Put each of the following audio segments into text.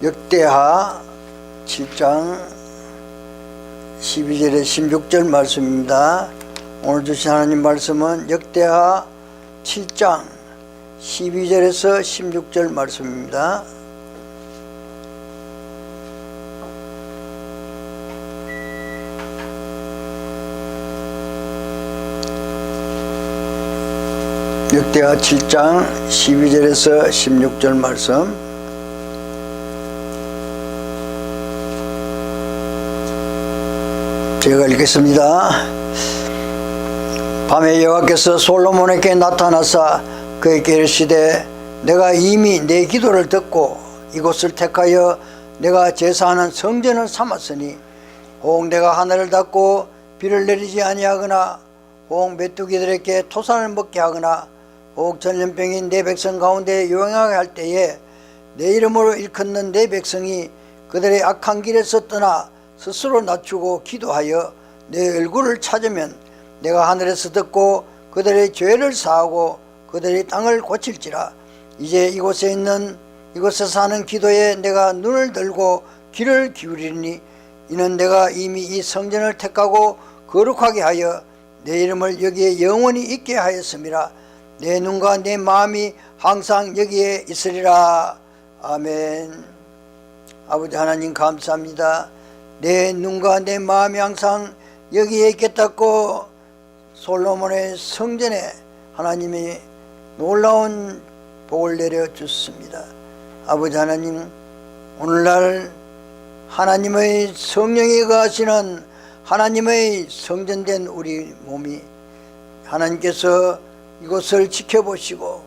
역대하 7장 12절에 16절 말씀입니다. 오늘 주신 하나님 말씀은 역대하 7장 12절에서 16절 말씀입니다. 역대하 7장 12절에서 16절 말씀 제가 읽겠습니다. 밤에 여호와께서 솔로몬에게 나타나사 그에게 이르시되 내가 이미 내 기도를 듣고 이곳을 택하여 내가 제사하는 성전을 삼았으니 혹 내가 하늘을 닫고 비를 내리지 아니하거나 혹 메뚜기들에게 토산을 먹게 하거나 혹 전염병인 내 백성 가운데 요행하게 할 때에 내 이름으로 일컫는 내 백성이 그들의 악한 길에서 떠나 스스로 낮추고 기도하여 내 얼굴을 찾으면 내가 하늘에서 듣고 그들의 죄를 사하고 그들의 땅을 고칠지라. 이제 이곳에 있는 이곳에 사는 기도에 내가 눈을 들고 귀를 기울이니 이는 내가 이미 이 성전을 택하고 거룩하게 하여 내 이름을 여기에 영원히 있게 하였음이라. 내 눈과 내 마음이 항상 여기에 있으리라. 아멘. 아버지 하나님 감사합니다 내 눈과 내 마음이 항상 여기에 있겠다고 솔로몬의 성전에 하나님이 놀라운 복을 내려 주습니다. 아버지 하나님 오늘날 하나님의 성령이 거하시는 하나님의 성전된 우리 몸이 하나님께서 이곳을 지켜보시고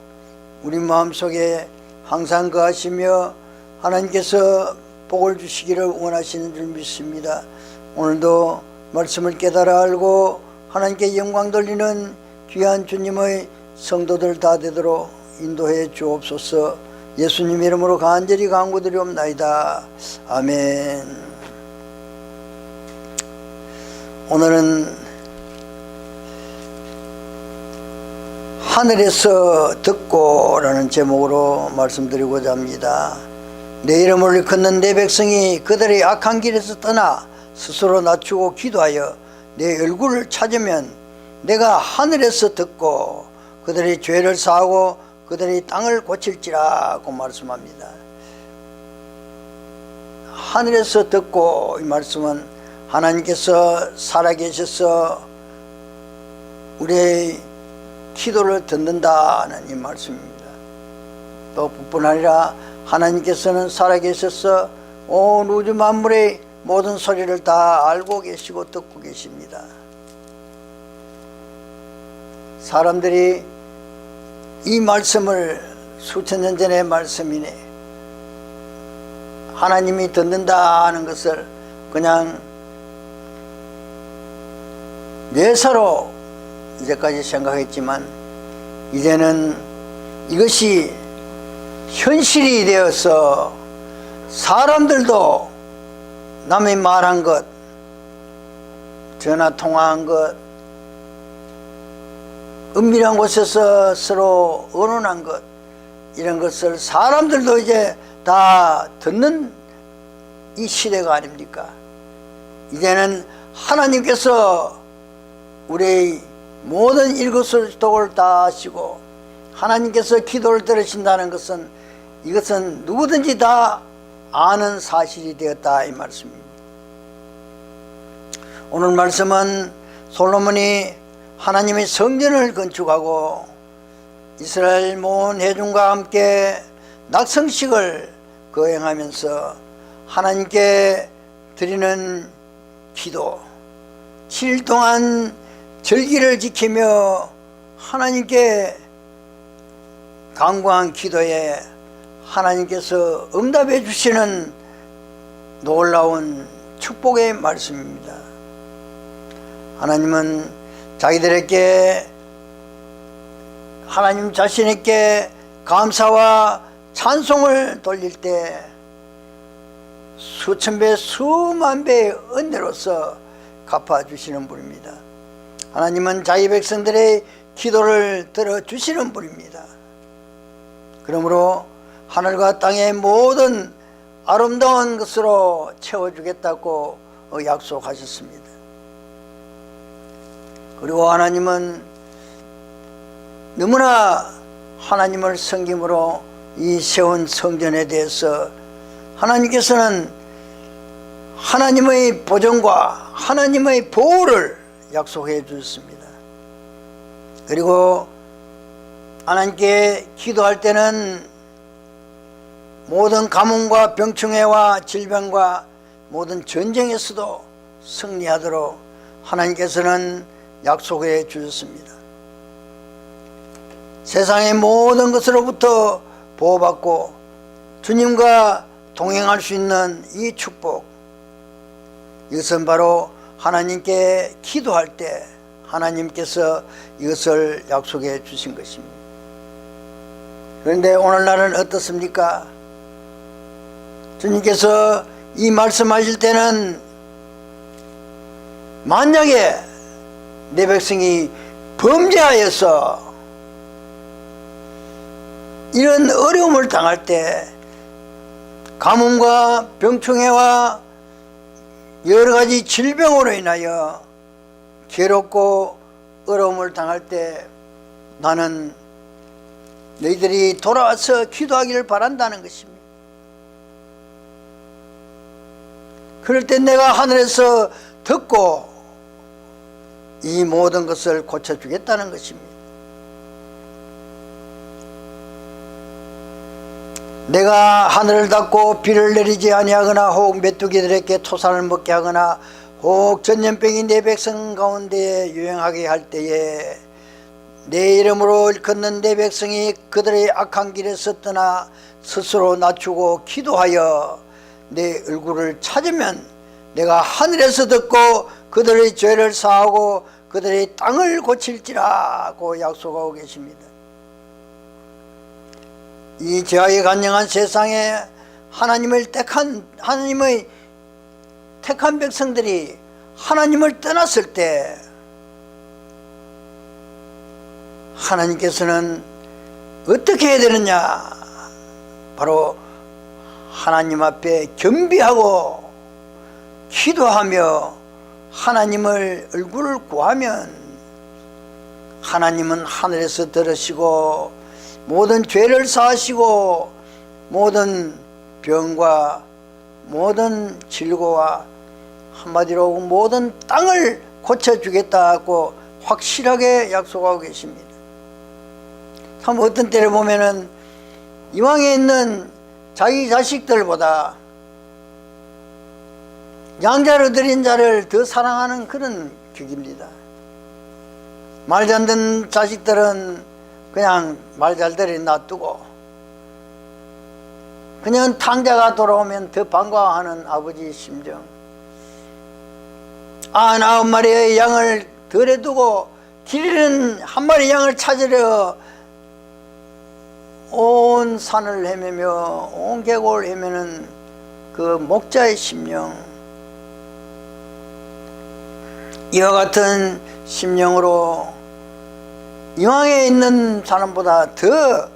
우리 마음속에 항상 거하시며 하나님께서 복을 주시기를 원하시는 줄 믿습니다. 오늘도 말씀을 깨달아 알고 하나님께 영광 돌리는 귀한 주님의 성도들 다 되도록 인도해 주옵소서 예수님 이름으로 간절히 간구드리옵나이다. 아멘. 오늘은 하늘에서 듣고라는 제목으로 말씀드리고자 합니다. 내 이름을 일컫는 내 백성이 그들의 악한 길에서 떠나 스스로 낮추고 기도하여 내 얼굴을 찾으면 내가 하늘에서 듣고 그들의 죄를 사하고 그들의 땅을 고칠지라고 말씀합니다. 하늘에서 듣고 이 말씀은 하나님께서 살아계셔서 우리의 기도를 듣는다는 이 말씀입니다. 또 뿐 아니라 하나님께서는 살아계셔서 온 우주 만물의 모든 소리를 다 알고 계시고 듣고 계십니다. 사람들이 이 말씀을 수천 년 전의 말씀이네 하나님이 듣는다 하는 것을 그냥 뇌사로 이제까지 생각했지만 이제는 이것이 현실이 되어서 사람들도 남의 말한 것, 전화 통화한 것, 은밀한 곳에서 서로 의논한 것, 이런 것을 사람들도 이제 다 듣는 이 시대가 아닙니까? 이제는 하나님께서 우리의 모든 일거수일투족을 다 아시고 하나님께서 기도를 들으신다는 것은 이것은 누구든지 다 아는 사실이 되었다 이 말씀입니다. 오늘 말씀은 솔로몬이 하나님의 성전을 건축하고 이스라엘 모든 회중과 함께 낙성식을 거행하면서 하나님께 드리는 기도 7일 동안 절기를 지키며 하나님께 강구한 기도에 하나님께서 응답해 주시는 놀라운 축복의 말씀입니다. 하나님은 자기들에게 하나님 자신에게 감사와 찬송을 돌릴 때 수천 배, 수만 배의 은혜로서 갚아주시는 분입니다. 하나님은 자기 백성들의 기도를 들어주시는 분입니다. 그러므로 하늘과 땅의 모든 아름다운 것으로 채워주겠다고 어, 약속하셨습니다. 그리고 하나님은 너무나 하나님을 섬김으로 이 세운 성전에 대해서 하나님께서는 하나님의 보존과 하나님의 보호를 약속해 주셨습니다. 그리고 하나님께 기도할 때는 모든 가뭄과 병충해와 질병과 모든 전쟁에서도 승리하도록 하나님께서는 약속해 주셨습니다. 세상의 모든 것으로부터 보호받고 주님과 동행할 수 있는 이 축복 이것은 바로 하나님께 기도할 때 하나님께서 이것을 약속해 주신 것입니다. 그런데 오늘날은 어떻습니까? 주님께서 이 말씀하실 때는 만약에 내 백성이 범죄하여서 이런 어려움을 당할 때 가뭄과 병충해와 여러 가지 질병으로 인하여 괴롭고 어려움을 당할 때 나는 너희들이 돌아와서 기도하기를 바란다는 것입니다. 그럴 때 내가 하늘에서 듣고 이 모든 것을 고쳐주겠다는 것입니다. 내가 하늘을 닫고 비를 내리지 아니하거나 혹 메뚜기들에게 토산을 먹게 하거나 혹 전염병이 내 백성 가운데 유행하게 할 때에 내 이름으로 일컫는 내 백성이 그들의 악한 길에서 떠나 스스로 낮추고 기도하여 내 얼굴을 찾으면 내가 하늘에서 듣고 그들의 죄를 사하고 그들의 땅을 고칠지라고 약속하고 계십니다. 이 죄악에 간영한 세상에 하나님을 택한 하나님의 택한 백성들이 하나님을 떠났을 때 하나님께서는 어떻게 해야 되느냐? 바로 하나님 앞에 겸비하고 기도하며 하나님을 얼굴을 구하면 하나님은 하늘에서 들으시고 모든 죄를 사하시고 모든 병과 모든 질고와 한마디로 모든 땅을 고쳐주겠다고 확실하게 약속하고 계십니다. 참 어떤 때를 보면은 이왕에 있는 자기 자식들보다 양자로 드린 자를 더 사랑하는 그런 격입니다. 말 잘 듣는 자식들은 그냥 말 잘 들이 놔두고 그냥 탕자가 돌아오면 더 반가워하는 아버지의 심정 아흔아홉 마리의 양을 덜에 두고 길이는 한 마리 양을 찾으려 온 산을 헤매며 온 계곡을 헤매는 그 목자의 심령 이와 같은 심령으로 이왕에 있는 사람보다 더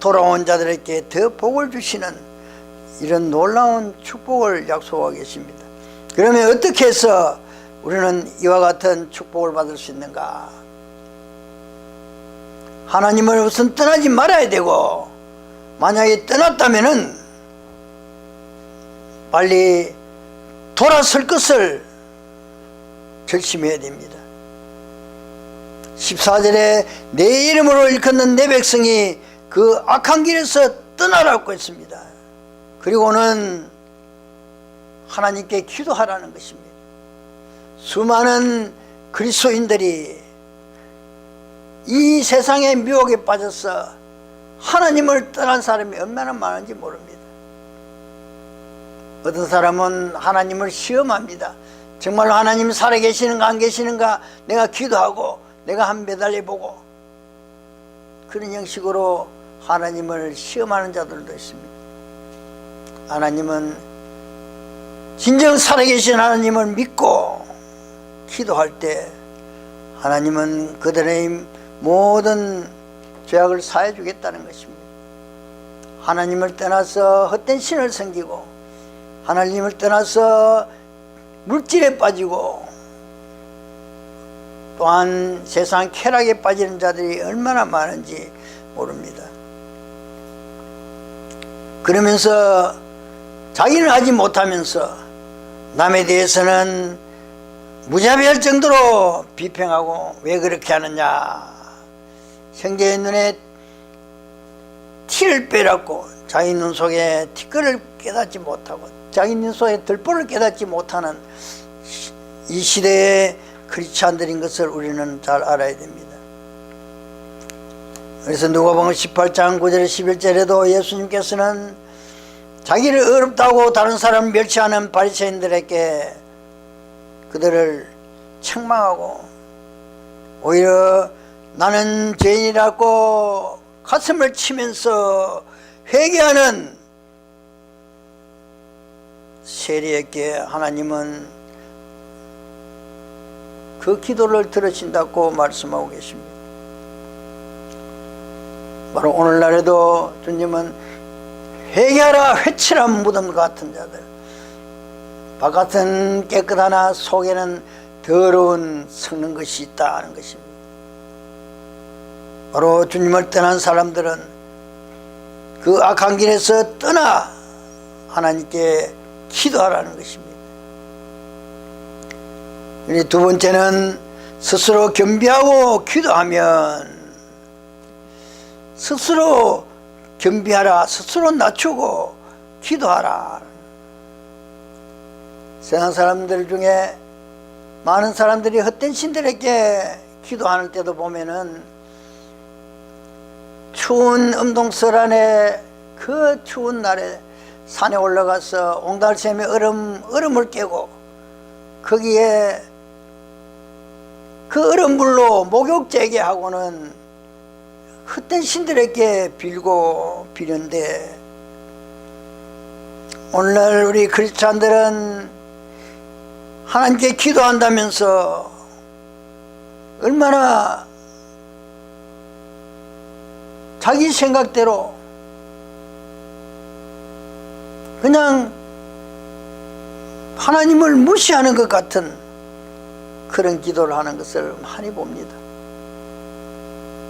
돌아온 자들에게 더 복을 주시는 이런 놀라운 축복을 약속하고 계십니다. 그러면 어떻게 해서 우리는 이와 같은 축복을 받을 수 있는가? 하나님을 우선 떠나지 말아야 되고 만약에 떠났다면은 빨리 돌아설 것을 결심해야 됩니다. 14절에 내 이름으로 일컫는 내 백성이 그 악한 길에서 떠나라고 했습니다. 그리고는 하나님께 기도하라는 것입니다. 수많은 그리스도인들이 이 세상의 미혹에 빠져서 하나님을 떠난 사람이 얼마나 많은지 모릅니다. 어떤 사람은 하나님을 시험합니다. 정말 하나님 살아계시는가 안 계시는가 내가 기도하고 내가 한 매달려 보고 그런 형식으로 하나님을 시험하는 자들도 있습니다. 하나님은 진정 살아계신 하나님을 믿고 기도할 때 하나님은 그들의 모든 죄악을 사해 주겠다는 것입니다. 하나님을 떠나서 헛된 신을 섬기고 하나님을 떠나서 물질에 빠지고 또한 세상 쾌락에 빠지는 자들이 얼마나 많은지 모릅니다. 그러면서 자기는 하지 못하면서 남에 대해서는 무자비할 정도로 비평하고 왜 그렇게 하느냐 형제의 눈에 티를 빼놨고 자기 눈 속에 티끌을 깨닫지 못하고 자기 눈 속에 들보를 깨닫지 못하는 시- 이 시대의 크리스찬들인 것을 우리는 잘 알아야 됩니다. 그래서 누가복음 18장 9절 11절에도 예수님께서는 자기를 어렵다고 다른 사람 멸치하는 바리새인들에게 그들을 책망하고 오히려 나는 죄인이라고 가슴을 치면서 회개하는 세리에게 하나님은 그 기도를 들으신다고 말씀하고 계십니다. 바로 오늘날에도 주님은 회개하라 회칠한 무덤 같은 자들 바깥은 깨끗하나 속에는 더러운 섞는 것이 있다는 것입니다. 바로 주님을 떠난 사람들은 그 악한 길에서 떠나 하나님께 기도하라는 것입니다. 두 번째는 스스로 겸비하고 기도하면 스스로 겸비하라, 스스로 낮추고 기도하라. 세상 사람들 중에 많은 사람들이 헛된 신들에게 기도하는 때도 보면은 추운 음동설 안에 그 추운 날에 산에 올라가서 옹달샘의 얼음, 얼음을 깨고 거기에 그 얼음물로 목욕 재개하고는 헛된 신들에게 빌고 비는데 오늘날 우리 크리스찬들은 하나님께 기도한다면서 얼마나 자기 생각대로 그냥 하나님을 무시하는 것 같은 그런 기도를 하는 것을 많이 봅니다.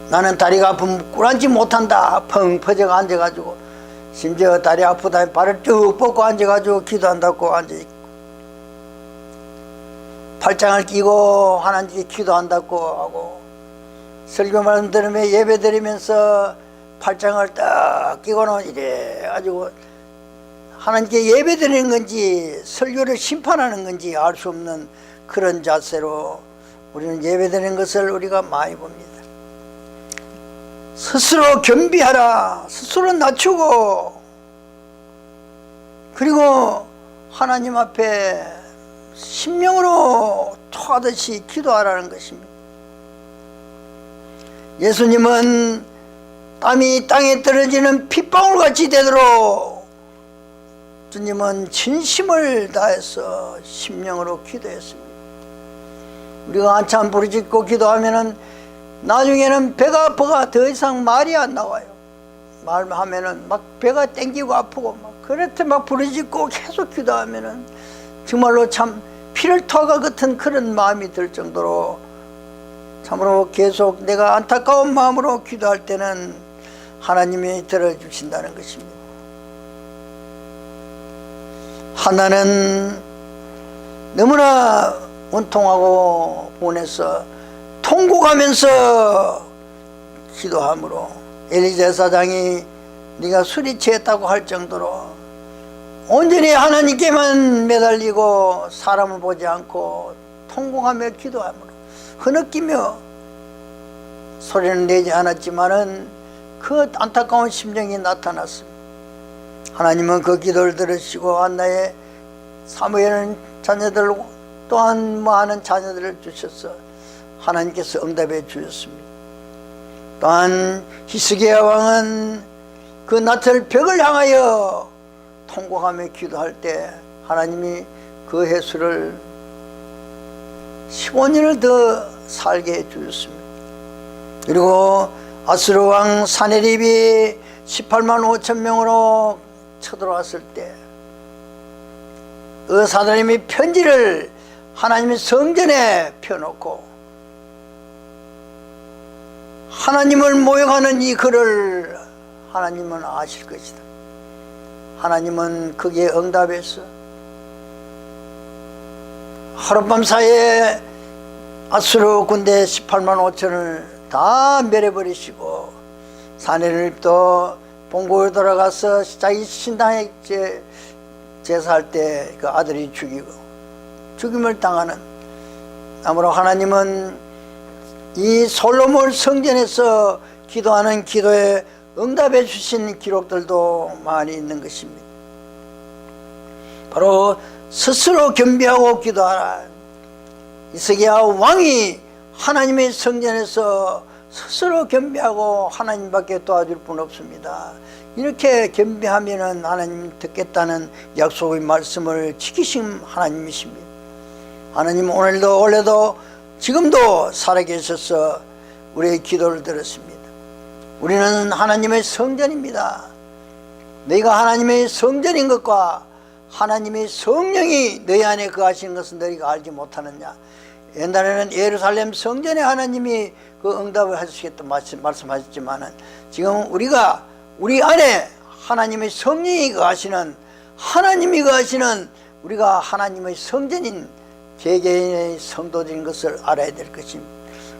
나는 다리가 아프면 꿇앉지 못한다. 펑 퍼져가 앉아가지고 심지어 다리 아프다 발을 쭉 뻗고 앉아가지고 기도한다고 앉아있고 팔짱을 끼고 하나님께 기도한다고 하고 설교 말씀 들으며 예배 드리면서 팔짱을 딱 끼고는 이래 가지고 하나님께 예배 드리는 건지 설교를 심판하는 건지 알 수 없는 그런 자세로 우리는 예배 드리는 것을 우리가 많이 봅니다. 스스로 겸비하라. 스스로 낮추고 그리고 하나님 앞에 심령으로 토하듯이 기도하라는 것입니다. 예수님은 땀이 땅에 떨어지는 핏방울 같이 되도록 주님은 진심을 다해서 심령으로 기도했습니다. 우리가 한참 부르짖고 기도하면은 나중에는 배가 아파가 더 이상 말이 안 나와요. 말하면은 막 배가 땡기고 아프고 막 그렇게 막 부르짖고 계속 기도하면은 정말로 참 피를 토하가 같은 그런 마음이 들 정도로 참으로 계속 내가 안타까운 마음으로 기도할 때는 하나님이 들어주신다는 것입니다. 하나는 너무나 원통하고 보내서 통곡하면서 기도함으로 엘리제 사장이 네가 술이 취했다고 할 정도로 온전히 하나님께만 매달리고 사람을 보지 않고 통곡하며 기도함으로 흐느끼며 소리는 내지 않았지만은 그 안타까운 심정이 나타났습니다. 하나님은 그 기도를 들으시고 한나의 사무엘은 자녀들 또한 많은 자녀들을 주셔서 하나님께서 응답해 주셨습니다. 또한 히스기야 왕은 그 나틀 벽을 향하여 통곡하며 기도할 때 하나님이 그 해수를 15년을 더 살게 해 주셨습니다. 그리고 아스로 왕 사네립이 18만 5천 명으로 쳐들어왔을 때 의사들님이 편지를 하나님의 성전에 펴놓고 하나님을 모욕하는 이 글을 하나님은 아실 것이다. 하나님은 거기에 응답해서 하룻밤 사이에 아수르 군대 18만 5천을 다 멸해버리시고 사내립도 본고에 돌아가서 자기 신당에 제, 제사할 때 그 아들이 죽이고 죽임을 당하는 아무로 하나님은 이 솔로몬 성전에서 기도하는 기도에 응답해 주신 기록들도 많이 있는 것입니다. 바로 스스로 겸비하고 기도하라. 이스기야 왕이 하나님의 성전에서 스스로 겸비하고 하나님밖에 도와줄 분 없습니다. 이렇게 겸비하면은 하나님 듣겠다는 약속의 말씀을 지키신 하나님이십니다. 하나님 오늘도 올해도 지금도 살아계셔서 우리의 기도를 들었습니다. 우리는 하나님의 성전입니다. 너희가 하나님의 성전인 것과 하나님의 성령이 너희 안에 거하시는 것은 너희가 알지 못하느냐. 옛날에는 예루살렘 성전에 하나님이 그 응답을 해주시겠다 말씀하셨지만은 지금 우리가 우리 안에 하나님의 성령이 거하시는 하나님이 거하시는 우리가 하나님의 성전인 개개인의 성도들인 것을 알아야 될 것입니다.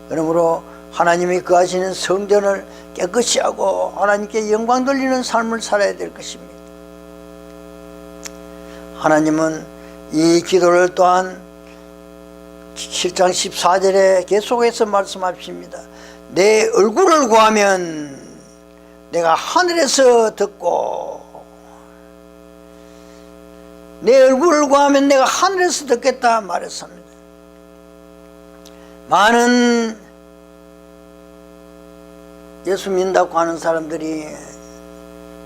그러므로 하나님이 거하시는 성전을 깨끗이 하고 하나님께 영광 돌리는 삶을 살아야 될 것입니다. 하나님은 이 기도를 또한 7장 14절에 계속해서 말씀하십니다. 내 얼굴을 구하면 내가 하늘에서 듣고 내 얼굴을 구하면 내가 하늘에서 듣겠다 말했습니다. 많은 예수 믿는다고 하는 사람들이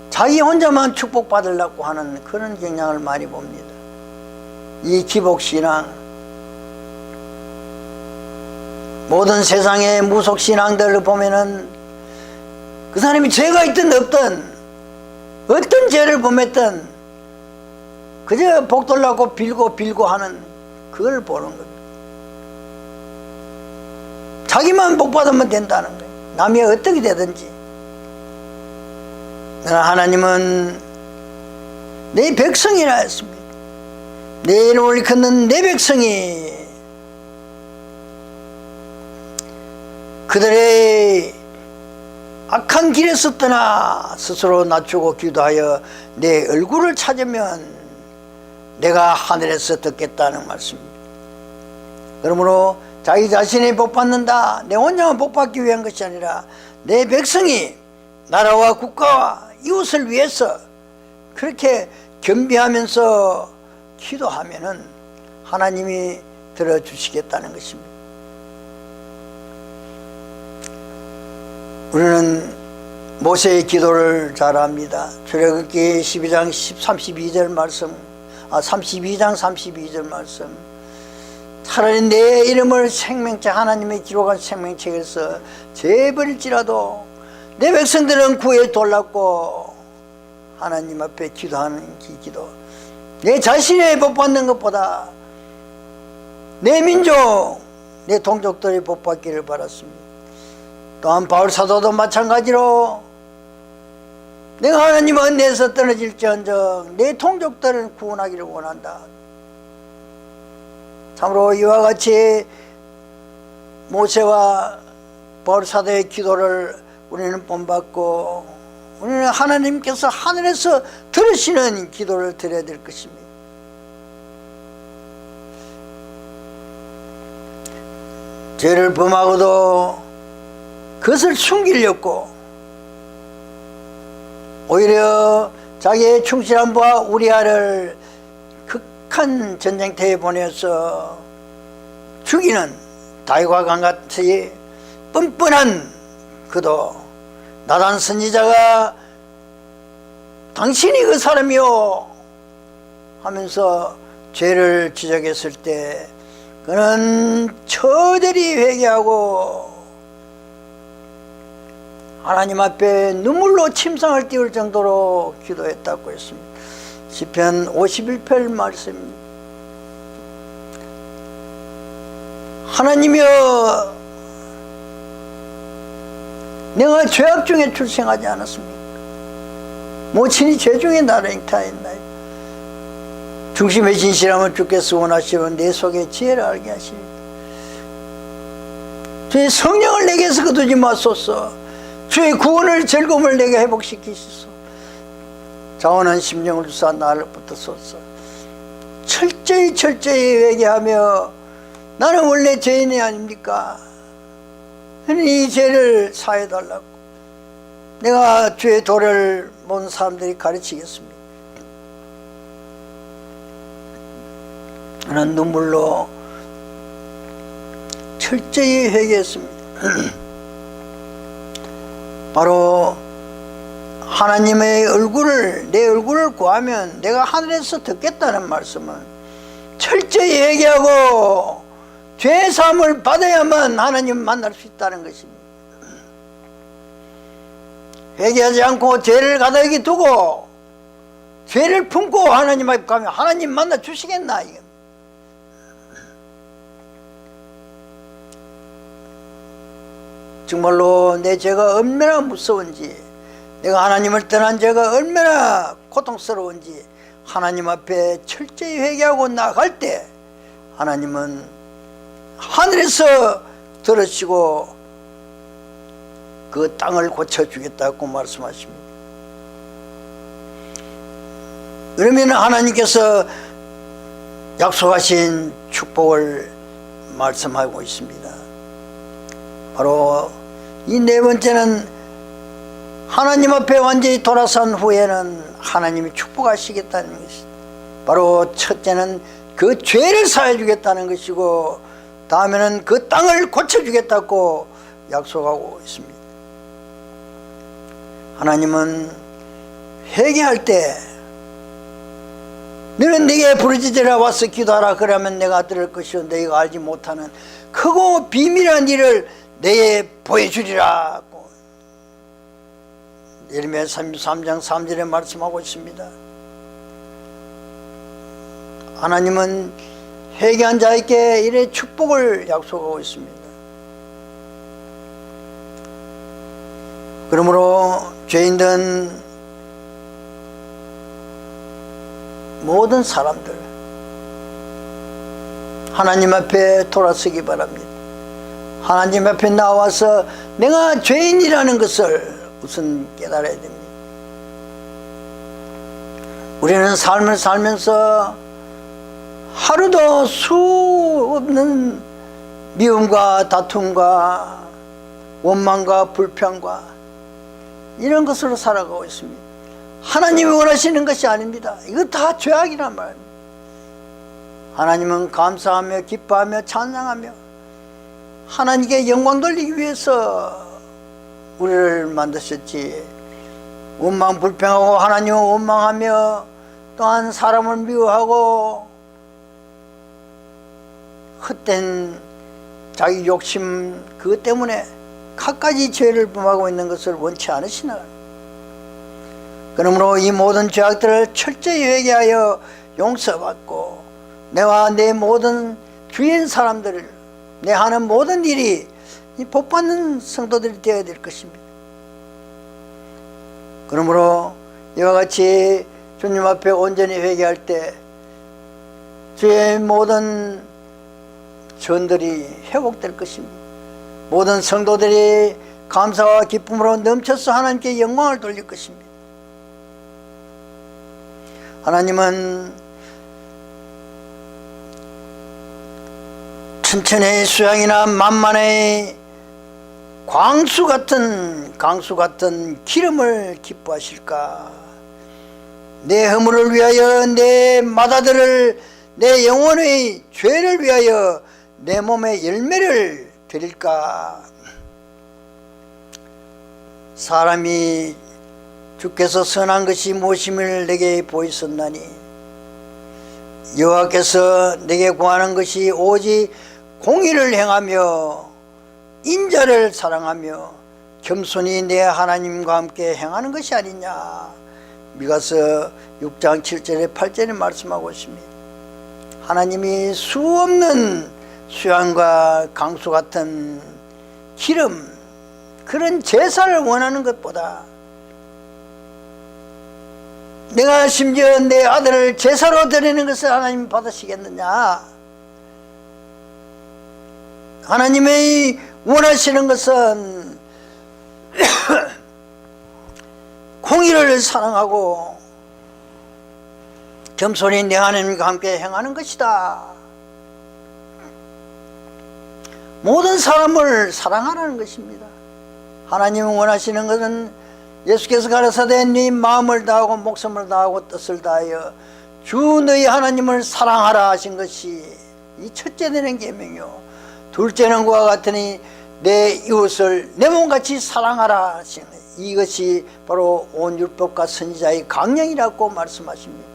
자기 혼자만 축복받으려고 하는 그런 경향을 많이 봅니다. 이 기복신앙, 모든 세상의 무속 신앙들을 보면은 그 사람이 죄가 있든 없든 어떤 죄를 범했든 그저 복돌라고 빌고 빌고 하는 그걸 보는 겁니다. 자기만 복 받으면 된다는 거예요. 남이 어떻게 되든지. 그러나 하나님은 내 백성이라 했습니다. 내 이름을 걷는 내 백성이 그들의 악한 길에서 떠나 스스로 낮추고 기도하여 내 얼굴을 찾으면 내가 하늘에서 듣겠다는 말씀입니다. 그러므로 자기 자신이 복 받는다. 내 혼자만 복 받기 위한 것이 아니라 내 백성이 나라와 국가와 이웃을 위해서 그렇게 겸비하면서 기도하면은 하나님이 들어주시겠다는 것입니다. 우리는 모세의 기도를 잘 압니다. 출애굽기 12장 32절 말씀, 아 32장 32절 말씀. 차라리 내 이름을 생명책 하나님의 기록한 생명책에서 재버릴지라도 내 백성들은 구해 돌랐고 하나님 앞에 기도하는 기 기도. 내 자신의 복 받는 것보다 내 민족, 내 동족들이 복 받기를 바랐습니다. 또한 바울 사도도 마찬가지로 내가 하나님 은혜에서 떨어질지언정 내 통족들을 구원하기를 원한다. 참으로 이와 같이 모세와 바울 사도의 기도를 우리는 본받고 우리는 하나님께서 하늘에서 들으시는 기도를 드려야 될 것입니다. 죄를 범하고도 그것을 숨기려고 오히려 자기의 부하 우리아를 극한 전쟁터에 보내서 죽이는 다윗과 강같이 뻔뻔한 그도 나단 선지자가 당신이 그 사람이요 하면서 죄를 지적했을 때 그는 처절히 회개하고 하나님 앞에 눈물로 침상을 띄울 정도로 기도했다고 했습니다. 시편 51편 말씀입니다. 하나님이여 내가 죄악 중에 출생하지 않았습니까? 모친이 죄 중에 나를 잉타했나요? 중심에 진실하면 주께서 원하시면 내 속에 지혜를 알게 하시리다. 주의 성령을 내게서 거두지 마소서. 주의 구원을 즐거움을 내게 회복시키소서. 자원한 심령을 주사 나를 붙드소서. 철저히 철저히 회개하며 나는 원래 죄인이 아닙니까? 이 죄를 사해달라고. 내가 죄의 도를 모든 사람들이 가르치겠습니다. 나는 눈물로 철저히 회개했습니다. 바로 하나님의 얼굴을 내 얼굴을 구하면 내가 하늘에서 듣겠다는 말씀은 철저히 회개하고 죄 사함을 받아야만 하나님 만날 수 있다는 것입니다. 회개하지 않고 죄를 가다기 두고 죄를 품고 하나님 앞에 가면 하나님 만나 주시겠나 이게. 정말로 내 죄가 얼마나 무서운지 내가 하나님을 떠난 죄가 얼마나 고통스러운지 하나님 앞에 철저히 회개하고 나갈 때 하나님은 하늘에서 들으시고 그 땅을 고쳐주겠다고 말씀하십니다. 그러면 하나님께서 약속하신 축복을 말씀하고 있습니다. 바로 이 네 번째는 하나님 앞에 완전히 돌아선 후에는 하나님이 축복하시겠다는 것입니다. 바로 첫째는 그 죄를 사해 주겠다는 것이고 다음에는 그 땅을 고쳐 주겠다고 약속하고 있습니다. 하나님은 회개할 때 너는 내게 부르짖으라 와서 기도하라 그러면 내가 들을 것이요 너희가 알지 못하는 크고 비밀한 일을 내게 보여주리라고 예레미야 33장 3절에 말씀하고 있습니다. 하나님은 회개한 자에게 이래 축복을 약속하고 있습니다. 그러므로 죄인된 모든 사람들 하나님 앞에 돌아서기 바랍니다. 하나님 앞에 나와서 내가 죄인이라는 것을 우선 깨달아야 됩니다. 우리는 삶을 살면서 하루도 수 없는 미움과 다툼과 원망과 불평과 이런 것으로 살아가고 있습니다. 하나님이 원하시는 것이 아닙니다. 이거 다 죄악이란 말입니다. 하나님은 감사하며 기뻐하며 찬양하며 하나님께 영광 돌리기 위해서 우리를 만드셨지. 원망 불평하고 하나님을 원망하며 또한 사람을 미워하고 헛된 자기 욕심 그것 때문에 갖가지 죄를 범하고 있는 것을 원치 않으시나 그러므로 이 모든 죄악들을 철저히 회개하여 용서받고 내와 내 모든 주위의 사람들을 내 하는 모든 일이 이 복받는 성도들이 되어야 될 것입니다. 그러므로 이와 같이 주님 앞에 온전히 회개할 때 주의 모든 전들이 회복될 것입니다. 모든 성도들이 감사와 기쁨으로 넘쳐서 하나님께 영광을 돌릴 것입니다. 하나님은 천천의 수양이나 만만의 광수 같은 강수 같은 기름을 기뻐하실까? 내 허물을 위하여 내 마다들을 내 영혼의 죄를 위하여 내 몸의 열매를 드릴까? 사람이 주께서 선한 것이 무엇임을 내게 보이셨나니 여호와께서 내게 구하는 것이 오직 공의를 행하며 인자를 사랑하며 겸손히 내 하나님과 함께 행하는 것이 아니냐. 미가서 6장 7절에 8절에 말씀하고 있습니다. 하나님이 수없는 수양과 강수 같은 기름 그런 제사를 원하는 것보다 내가 심지어 내 아들을 제사로 드리는 것을 하나님 받으시겠느냐 하나님의 원하시는 것은 공의를 사랑하고 겸손히 내 하나님과 함께 행하는 것이다. 모든 사람을 사랑하라는 것입니다. 하나님은 원하시는 것은 예수께서 가르사대 네 마음을 다하고 목숨을 다하고 뜻을 다하여 주 너희 하나님을 사랑하라 하신 것이 이 첫째 되는 계명이요 둘째는 그와 같으니 내 이웃을 내 몸같이 사랑하라 하신 이것이 바로 온 율법과 선지자의 강령이라고 말씀하십니다.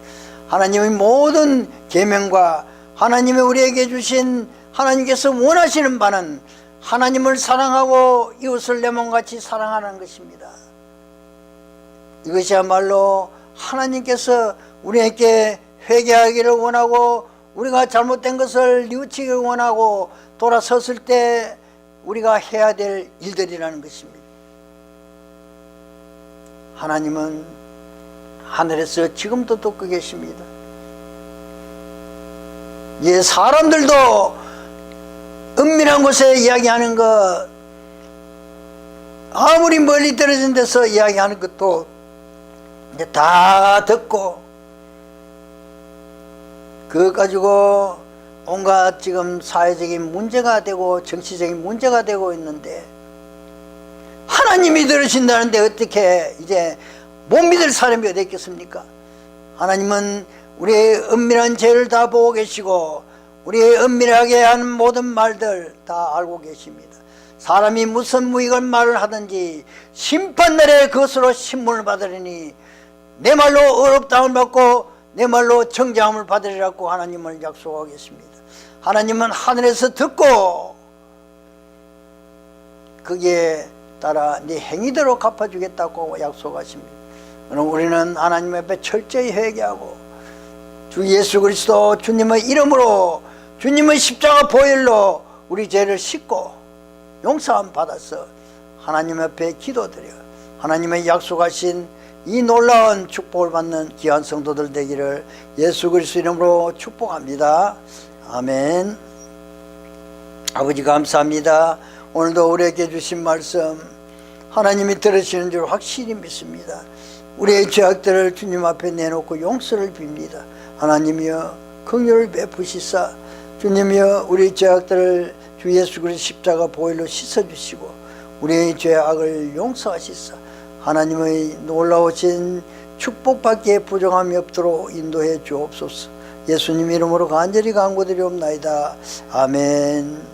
하나님의 모든 계명과 하나님이 우리에게 주신 하나님께서 원하시는 바는 하나님을 사랑하고 이웃을 내 몸같이 사랑하는 것입니다. 이것이야말로 하나님께서 우리에게 회개하기를 원하고 우리가 잘못된 것을 뉘우치기를 원하고 돌아섰을 때 우리가 해야 될 일들이라는 것입니다. 하나님은 하늘에서 지금도 듣고 계십니다. 예, 사람들도 은밀한 곳에 이야기하는 것, 아무리 멀리 떨어진 데서 이야기하는 것도 이제 다 듣고, 그것 가지고 온갖 지금 사회적인 문제가 되고 정치적인 문제가 되고 있는데, 하나님이 들으신다는데 어떻게 이제 못 믿을 사람이 어디 있겠습니까? 하나님은 우리의 은밀한 죄를 다 보고 계시고 우리의 은밀하게 하는 모든 말들 다 알고 계십니다. 사람이 무슨 무익한 말을 하든지 심판날에 그것으로 신문을 받으리니 내 말로 어렵다함을 받고 내 말로 정죄함을 받으리라고 하나님을 약속하고 계십니다. 하나님은 하늘에서 듣고 거기에 따라 네 행위대로 갚아주겠다고 약속하십니다. 그럼 우리는 하나님 앞에 철저히 회개하고 주 예수 그리스도 주님의 이름으로 주님의 십자가 보혈로 우리 죄를 씻고 용서함 받아서 하나님 앞에 기도드려 하나님의 약속하신 이 놀라운 축복을 받는 귀한 성도들 되기를 예수 그리스도 이름으로 축복합니다. 아멘. 아버지 감사합니다. 오늘도 우리에게 주신 말씀 하나님이 들으시는 줄 확실히 믿습니다. 우리의 죄악들을 주님 앞에 내놓고 용서를 빕니다. 하나님이여 긍휼을 베푸시사 주님이여 우리 죄악들을 주 예수 그리스도 십자가 보혈로 씻어 주시고 우리의 죄악을 용서하시사 하나님의 놀라우신 축복받기에 부정함이 없도록 인도해 주옵소서. 예수님 이름으로 간절히 간구드리옵나이다. 아멘.